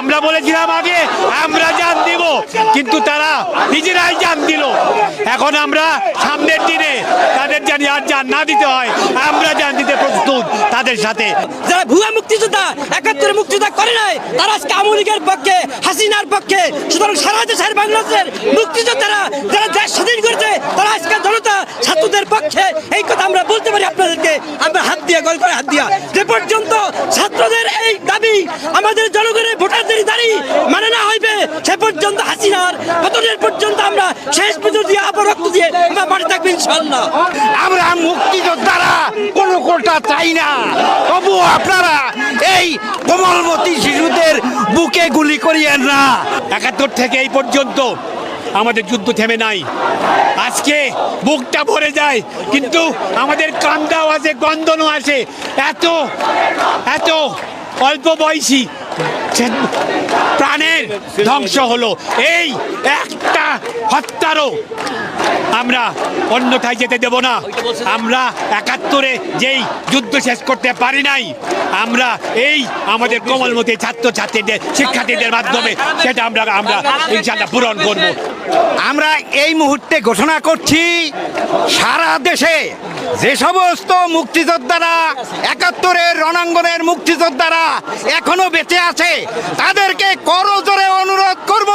আমরা বলেছিলাম আগে, আমরা জান দিব। কিন্তু তারা নিজেরাই জান দিল। এখন আমরা সামনের দিনে তাদের জানি আর জান না দিতে হয়, আমরা জান দিতে প্রস্তুত তাদের সাথে। যারা ভুয়া মুক্তিযোদ্ধা, একাত্তরে মুক্তিযোদ্ধা করে নাই, তারা আজকে আওয়ামী লীগের পক্ষে, হাসিনার পক্ষে, সুতরাং সারা দেশের বাংলাদেশের মুক্তিযোদ্ধারা যারা দেশ স্বাধীন করেছে, তারা আজকে জনতা, ছাত্রদের পক্ষে এই কথা আমরা বলতে পারি আপনাদেরকে। আমরা হাত দিয়ে, গল করে হাত দিয়া। যে পর্যন্ত ছাত্রদের এই দাবি আমাদের জনগণের হাসিনার পতনের পর্যন্ত আমরা শেষ পর্যন্ত দিয়ে আবার রক্ত দিয়ে আমরা মাঠে থাকব ইনশাল্লাহ আমরা মুক্তিযোদ্ধারা, কোনো কোটা চাই না। তবু আপনারা এই কোমলমতি শিশুদের বুকে গুলি করিয়েন না। একাত্তর থেকে এই পর্যন্ত আমাদের যুদ্ধ থেমে নাই। আজকে বুকটা ভরে যায়, কিন্তু আমাদের কান্দাও আছে, গন্ধনও আছে। এত এত অল্প বয়সী প্রাণের ধ্বংস হলো। এই একটা হত্যারও আমরা অন্যথায় যেতে দেব না। আমরা একাত্তরে যেই যুদ্ধ শেষ করতে পারি নাই, আমরা এই আমাদের কোমলমতি ছাত্র ছাত্রীদের শিক্ষার্থীদের মাধ্যমে সেটা আমরা আমরা ইনশাল্লাহ পূরণ করব। আমরা এই মুহূর্তে ঘোষণা করছি, সারা দেশে যে সমস্ত মুক্তিযোদ্ধারা, একাত্তরের রণাঙ্গনের মুক্তিযোদ্ধারা এখনও বেঁচে আছে তাদেরকে করজোরে অনুরোধ করব,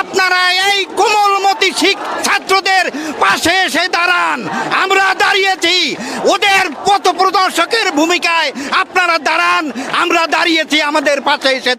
আপনারা এই কোমলমতি ছাত্রদের পাশে এসে দাঁড়ান। আমরা দাঁড়িয়েছি, ওদের পথ প্রদর্শকের ভূমিকায় আপনারা দাঁড়ান, আমরা দাঁড়িয়েছি আমাদের পাশে এসে